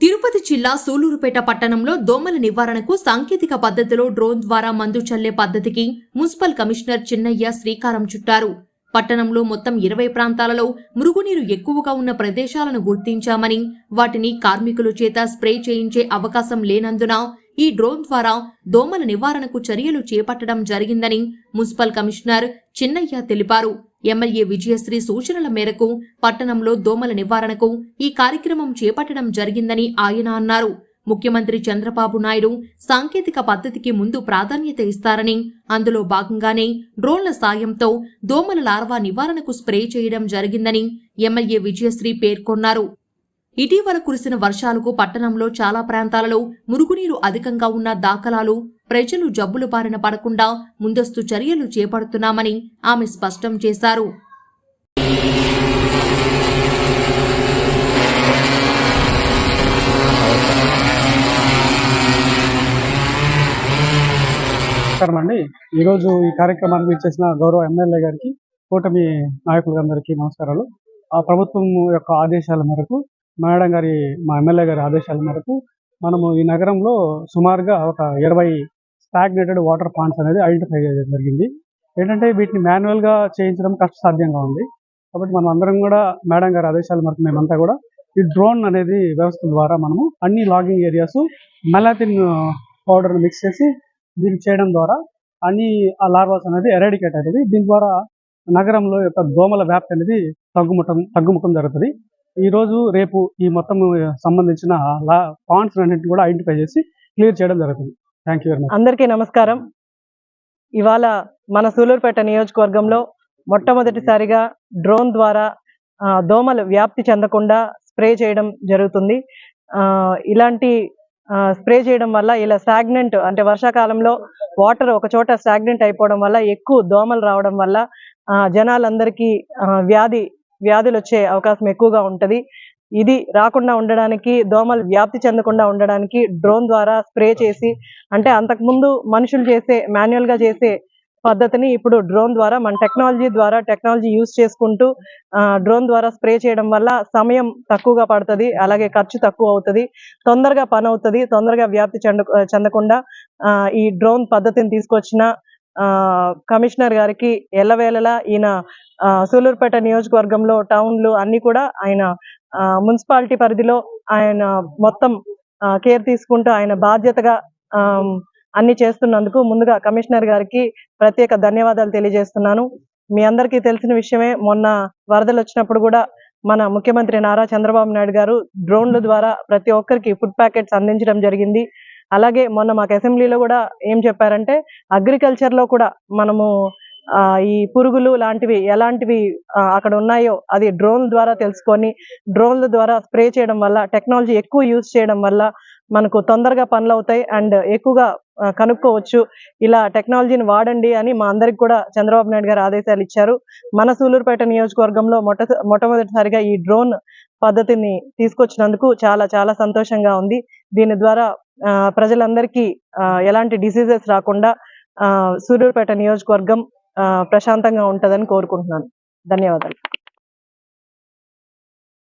తిరుపతి జిల్లా సూలూరుపేట పట్టణంలో దోమల నివారణకు సాంకేతిక పద్ధతిలో డ్రోన్ ద్వారా మందు చల్లే పద్ధతికి మున్సిపల్ కమిషనర్ చిన్నయ్య శ్రీకారం చుట్టారు. పట్టణంలో మొత్తం ఇరవై ప్రాంతాలలో మురుగునీరు ఎక్కువగా ఉన్న ప్రదేశాలను గుర్తించామని వాటిని కార్మికుల చేత స్ప్రే చేయించే అవకాశం లేనందున ఈ డ్రోన్ ద్వారా దోమల నివారణకు చర్యలు చేపట్టడం జరిగిందని మున్సిపల్ కమిషనర్ చిన్నయ్య తెలిపారు. ఎమ్మెల్యే విజయశ్రీ సూచనల మేరకు పట్టణంలో దోమల నివారణకు ఈ కార్యక్రమం చేపట్టడం జరిగిందని ఆయన అన్నారు. ముఖ్యమంత్రి చంద్రబాబు నాయుడు సాంకేతిక పద్ధతికి ముందు ప్రాధాన్యత ఇస్తారని అందులో భాగంగానే డ్రోన్ల సాయంతో దోమల లార్వా నివారణకు స్ప్రే చేయడం జరిగిందని ఎమ్మెల్యే విజయశ్రీ పేర్కొన్నారు. ఇటీవల కురిసిన వర్షాలకు పట్టణంలో చాలా ప్రాంతాలలో మురుగునీరు అధికంగా ఉన్న దాఖలాలు ప్రజలు జబ్బుల బారిన పడకుండా ముందస్తు చర్యలు చేపడుతున్నామని ఆమె స్పష్టం చేశారు. నమస్కారం అండి. ఈరోజు ఈ కార్యక్రమానికి ఇచ్చేసిన గౌరవ ఎమ్మెల్యే గారికి కూటమి నాయకులందరికీ నమస్కారాలు. ఆ ప్రభుత్వం యొక్క ఆదేశాల మేరకు మేడం గారి మా ఎమ్మెల్యే గారి ఆదేశాల మేరకు మనము ఈ నగరంలో సుమారుగా ఒక ఇరవై స్టాగ్నేటెడ్ వాటర్ పాండ్స్ అనేది ఐడెంటిఫై చేయడం జరిగింది. ఏంటంటే వీటిని మాన్యువల్గా చేయించడం కష్టసాధ్యంగా ఉంది. కాబట్టి మనం అందరం కూడా మేడం గారి ఆదేశాల మేరకు మేమంతా కూడా ఈ డ్రోన్ అనేది వ్యవస్థ ద్వారా మనము అన్ని లాగింగ్ ఏరియాస్ మెలాతిన్ పౌడర్ని మిక్స్ చేసి దీన్ని చేయడం ద్వారా అన్ని ఆ లార్వాస్ అనేది ఎరాడికేట్ అవుతుంది. దీని ద్వారా నగరంలో యొక్క దోమల వ్యాప్తి అనేది తగ్గుముఖం తగ్గుముఖం జరుగుతుంది. ఈ రోజు రేపు ఈ మొత్తం సంబంధించిన లా పాయింట్స్ అన్నింటిని కూడా ఐడెంటిఫై చేసి క్లియర్ చేయడం జరుగుతుంది. థ్యాంక్ యూ వెరీ మచ్ అందరికీ నమస్కారం. ఇవాళ మన సూలూరుపేట నియోజకవర్గంలో మొట్టమొదటిసారిగా డ్రోన్ ద్వారా దోమలు వ్యాప్తి చెందకుండా స్ప్రే చేయడం జరుగుతుంది. ఇలాంటి స్ప్రే చేయడం వల్ల ఇలా స్టాగ్నెంట్ అంటే వర్షాకాలంలో వాటర్ ఒక చోట స్టాగ్నెంట్ అయిపోవడం వల్ల ఎక్కువ దోమలు రావడం వల్ల జనాలందరికీ వ్యాధి వ్యాధులు వచ్చే అవకాశం ఎక్కువగా ఉంటది. ఇది రాకుండా ఉండడానికి దోమలు వ్యాప్తి చెందకుండా ఉండడానికి డ్రోన్ ద్వారా స్ప్రే చేసి అంటే అంతకుముందు మనుషులు చేసే మాన్యువల్గా చేసే పద్ధతిని ఇప్పుడు డ్రోన్ ద్వారా మన టెక్నాలజీ ద్వారా టెక్నాలజీ యూజ్ చేసుకుంటూ డ్రోన్ ద్వారా స్ప్రే చేయడం వల్ల సమయం తక్కువగా పడుతుంది అలాగే ఖర్చు తక్కువ అవుతుంది తొందరగా పని అవుతుంది తొందరగా వ్యాప్తి చెంద చెందకుండా ఈ డ్రోన్ పద్ధతిని తీసుకొచ్చిన కమిషనర్ గారికి ఎల్లవేళలా ఈయన ఆ, సూలూరుపేట నియోజకవర్గంలో టౌన్లు అన్ని కూడా ఆయన ఆ, మున్సిపాలిటీ పరిధిలో ఆయన మొత్తం కేర్ తీసుకుంటూ ఆయన బాధ్యతగా అన్ని చేస్తున్నందుకు ముందుగా కమిషనర్ గారికి ప్రత్యేక ధన్యవాదాలు తెలియజేస్తున్నాను. మీ అందరికీ తెలిసిన విషయమే మొన్న వరదలు వచ్చినప్పుడు కూడా మన ముఖ్యమంత్రి నారా చంద్రబాబు నాయుడు గారు డ్రోన్ల ద్వారా ప్రతి ఒక్కరికి ఫుడ్ ప్యాకెట్స్ అందించడం జరిగింది. అలాగే మొన్న మాకు అసెంబ్లీలో కూడా ఏం చెప్పారంటే అగ్రికల్చర్లో కూడా మనము ఆ, ఈ పురుగులు లాంటివి ఎలాంటివి అక్కడ ఉన్నాయో అది డ్రోన్ ద్వారా తెలుసుకొని డ్రోన్ల ద్వారా స్ప్రే చేయడం వల్ల టెక్నాలజీ ఎక్కువ యూజ్ చేయడం వల్ల మనకు తొందరగా పనులు అవుతాయి అండ్ ఎక్కువగా కనుక్కోవచ్చు. ఇలా టెక్నాలజీని వాడండి అని మా అందరికి కూడా చంద్రబాబు నాయుడు గారు ఆదేశాలు ఇచ్చారు. మన సూలూరుపేట నియోజకవర్గంలో మొట్ట మొట్టమొదటిసారిగా ఈ డ్రోన్ పద్ధతిని తీసుకొచ్చినందుకు చాలా చాలా సంతోషంగా ఉంది. దీని ద్వారా ఆ, ప్రజలందరికీ ఎలాంటి డిసీజెస్ రాకుండా ఆ, సూలూరుపేట నియోజకవర్గం ఆ, ప్రశాంతంగా ఉంటుందని కోరుకుంటున్నాను. ధన్యవాదాలు.